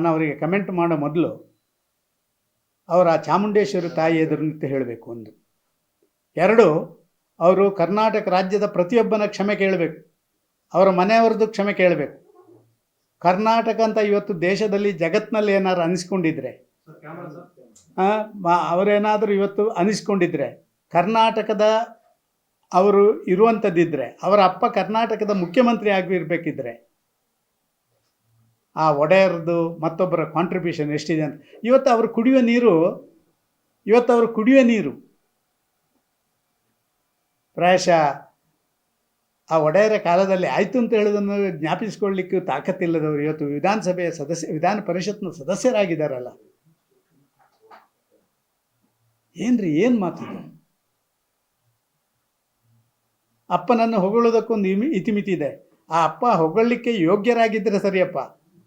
ನಾನು ಅವರಿಗೆ ಕಮೆಂಟ್ ಮಾಡೋ ಮೊದಲು ಅವರ ಚಾಮುಂಡೇಶ್ವರಿ ತಾಯಿ ಎದುರು ನಿಂತು ಹೇಳಬೇಕು ಒಂದು. ಎರಡು, ಅವರು ಕರ್ನಾಟಕ ರಾಜ್ಯದ ಪ್ರತಿಯೊಬ್ಬನ ಕ್ಷಮೆ ಕೇಳಬೇಕು. ಅವರ ಮನೆಯವರದ್ದು ಕ್ಷಮೆ ಕೇಳಬೇಕು. ಕರ್ನಾಟಕ ಅಂತ ಇವತ್ತು ದೇಶದಲ್ಲಿ ಜಗತ್ತಿನಲ್ಲಿ ಏನಾದ್ರು ಅನಿಸ್ಕೊಂಡಿದ್ರೆ ಅವರೇನಾದರೂ ಇವತ್ತು ಅನಿಸ್ಕೊಂಡಿದ್ರೆ, ಕರ್ನಾಟಕದ ಅವರು ಇರುವಂಥದ್ದಿದ್ರೆ, ಅವರ ಅಪ್ಪ ಕರ್ನಾಟಕದ ಮುಖ್ಯಮಂತ್ರಿ ಆಗಿರ್ಬೇಕಿದ್ರೆ ಆ ಒಡೆಯರ್ದು ಮತ್ತೊಬ್ಬರ ಕಾಂಟ್ರಿಬ್ಯೂಷನ್ ಎಷ್ಟಿದೆ ಅಂತ. ಇವತ್ತು ಅವರು ಕುಡಿಯುವ ನೀರು, ಇವತ್ತು ಅವರು ಕುಡಿಯುವ ನೀರು. ಪ್ರಾಯಶಃ ಆ ಒಡೆಯರ ಕಾಲದಲ್ಲಿ ಆಯಿತು ಅಂತ ಹೇಳೋದನ್ನು ಜ್ಞಾಪಿಸ್ಕೊಳ್ಳಿಕ್ಕೆ ತಾಕತ್ತಿಲ್ಲದವರು ಇವತ್ತು ವಿಧಾನಸಭೆಯ ಸದಸ್ಯ, ವಿಧಾನ ಪರಿಷತ್ನ ಸದಸ್ಯರಾಗಿದ್ದಾರಲ್ಲ. ಏನ್ರಿ, ಏನು ಮಾತಿದೆ ಅಪ್ಪನನ್ನು ಹೊಗಳೋದಕ್ಕೊಂದು ಇಮಿ, ಇತಿಮಿತಿ ಇದೆ. ಆ ಅಪ್ಪ ಹೊಗಳಲಿಕ್ಕೆ ಯೋಗ್ಯರಾಗಿದ್ದರೆ ಸರಿಯಪ್ಪ.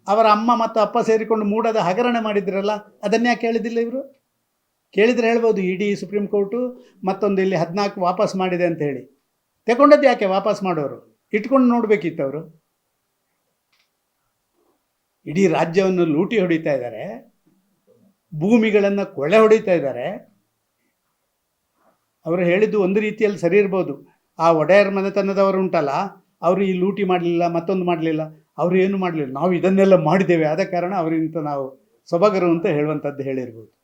ಅವರ ಅಮ್ಮ ಮತ್ತು ಅಪ್ಪ ಸೇರಿಕೊಂಡು ಮೂಡದ ಹಗರಣ ಮಾಡಿದ್ರಲ್ಲ ಅದನ್ಯಾಕೆ ಹೇಳಿದಿಲ್ಲ ಇವರು? ಕೇಳಿದರೆ ಹೇಳ್ಬೋದು, ಇಡೀ ಸುಪ್ರೀಂ ಕೋರ್ಟು ಮತ್ತೊಂದು ಇಲ್ಲಿ ಹದಿನಾಲ್ಕು ವಾಪಸ್ ಮಾಡಿದೆ ಅಂತ ಹೇಳಿ. ತಗೊಂಡದ್ದು ಯಾಕೆ ವಾಪಸ್ ಮಾಡೋರು? ಇಟ್ಕೊಂಡು ನೋಡಬೇಕಿತ್ತು ಅವರು ಇಡೀ ರಾಜ್ಯವನ್ನು ಲೂಟಿ ಹೊಡಿತಾ ಇದ್ದಾರೆ, ಭೂಮಿಗಳನ್ನು ಕೊಳೆ ಹೊಡಿತಾ ಇದ್ದಾರೆ. ಅವರು ಹೇಳಿದ್ದು ಒಂದು ರೀತಿಯಲ್ಲಿ ಸರಿ ಇರ್ಬೋದು. ಆ ಒಡೆಯರ್ ಮನೆತನದವರು ಉಂಟಲ್ಲ, ಅವರು ಈ ಲೂಟಿ ಮಾಡಲಿಲ್ಲ, ಮತ್ತೊಂದು ಮಾಡಲಿಲ್ಲ. ಅವರು ಏನು ಮಾಡಲಿಲ್ಲ. ನಾವು ಇದನ್ನೆಲ್ಲ ಮಾಡಿದ್ದೇವೆ. ಆದ ಕಾರಣ ಅವರಿಂತ ನಾವು ಸೊಬಗರು ಅಂತ ಹೇಳುವಂಥದ್ದು ಹೇಳಿರ್ಬೋದು.